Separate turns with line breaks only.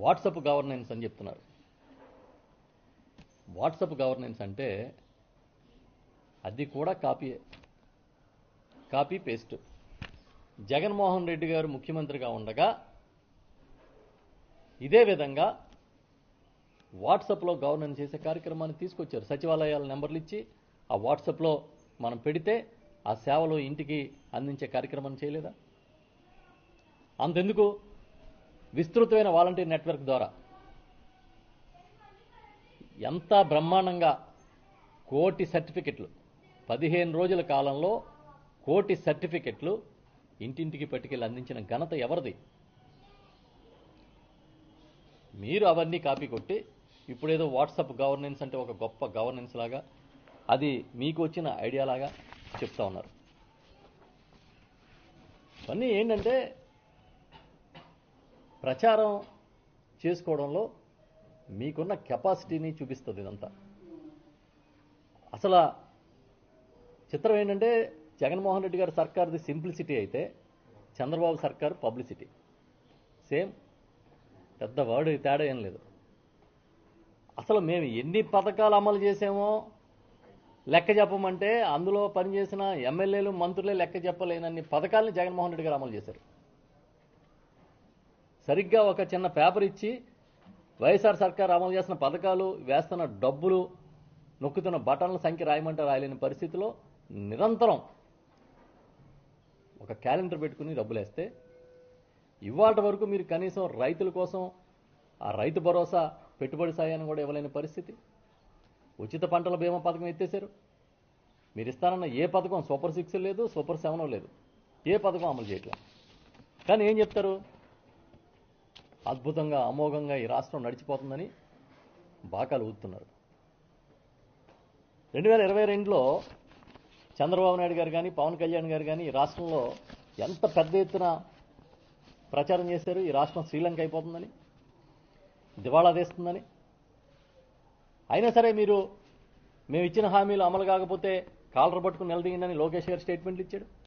WhatsApp governance అని చెప్తున్నారు. WhatsApp governance అంటే అది కూడా కాపీయే కాపీ పేస్ట్. జగన్మోహన్ రెడ్డి గారు ముఖ్యమంత్రిగా ఉండగా ఇదే విధంగా వాట్సాప్లో గవర్నెన్స్ చేసే కార్యక్రమాన్ని తీసుకొచ్చారు. సచివాలయాల నెంబర్లు ఇచ్చి ఆ వాట్సాప్లో మనం పెడితే ఆ సేవలు ఇంటికి అందించే కార్యక్రమం చేయలేదా? అంతెందుకు? విస్తృతమైన వాలంటీర్ నెట్వర్క్ ద్వారా. ఎంత బ్రహ్మాండంగా కోటి సర్టిఫికెట్లు. పదిహేను రోజుల కాలంలో కోటి సర్టిఫికెట్లు ఇంటింటికి పట్టుకెళ్ళి అందించిన ఘనత ఎవరిది? మీరు అవన్నీ కాపీ కొట్టి ఇప్పుడేదో వాట్సాప్ గవర్నెన్స్ అంటే ఒక గొప్ప గవర్నెన్స్ లాగా అది మీకు వచ్చిన ఐడియా లాగా చెప్తా ఉన్నారు. ఇవన్నీ ఏంటంటే ప్రచారం చేసుకోవడంలో మీకున్న కెపాసిటీని చూపిస్తుంది ఇదంతా. అసలు చిత్రం ఏంటంటే జగన్మోహన్ రెడ్డి గారి సర్కార్ది సింప్లిసిటీ అయితే చంద్రబాబు సర్కార్ పబ్లిసిటీ. సేమ్ పెద్ద వర్డ్ తేడా ఏం లేదు. అసలు మేము ఎన్ని పథకాలు అమలు చేసామో లెక్క చెప్పమంటే అందులో పనిచేసిన ఎమ్మెల్యేలు మంత్రులే లెక్క చెప్పలేనన్ని పథకాలని జగన్మోహన్ రెడ్డి గారు అమలు చేశారు. సరిగ్గా ఒక చిన్న పేపర్ ఇచ్చి వైఎస్ఆర్ సర్కార్ అమలు చేసిన పథకాలు వేస్తున్న డబ్బులు నొక్కుతున్న బటన్ల సంఖ్య రాయమంటే రాయలేని పరిస్థితిలో నిరంతరం ఒక క్యాలెండర్ పెట్టుకుని డబ్బులేస్తే ఇవాళ ఇవాటి వరకు మీరు కనీసం రైతుల కోసం ఆ రైతు భరోసా పెట్టుబడి సాయాన్ని కూడా ఇవ్వలేని పరిస్థితి. ఉచిత పంటల బీమా పథకం ఎత్తేశారు. మీరు ఇస్తానన్న ఏ పథకం సూపర్ సిక్స్ లేదు సూపర్ సెవెన్ లేదు. ఏ పథకం అమలు చేయట్లేదు. కానీ ఏం చెప్తారు? అద్భుతంగా అమోఘంగా ఈ రాష్ట్రం నడిచిపోతుందని బాకాలు ఊతున్నారు రెండు వేల ఇరవై రెండులో చంద్రబాబు నాయుడు గారు కానీ పవన్ కళ్యాణ్ గారు కానీ ఈ రాష్ట్రంలో ఎంత పెద్ద ఎత్తున ప్రచారం చేశారు ఈ రాష్ట్రం శ్రీలంక అయిపోతుందని దివాళా తీస్తుందని. అయినా సరే మీరు మేము ఇచ్చిన హామీలు అమలు కాకపోతే కాలర్ పట్టుకుని నిలదీయండి లోకేష్ గారు స్టేట్మెంట్లు ఇచ్చాడు.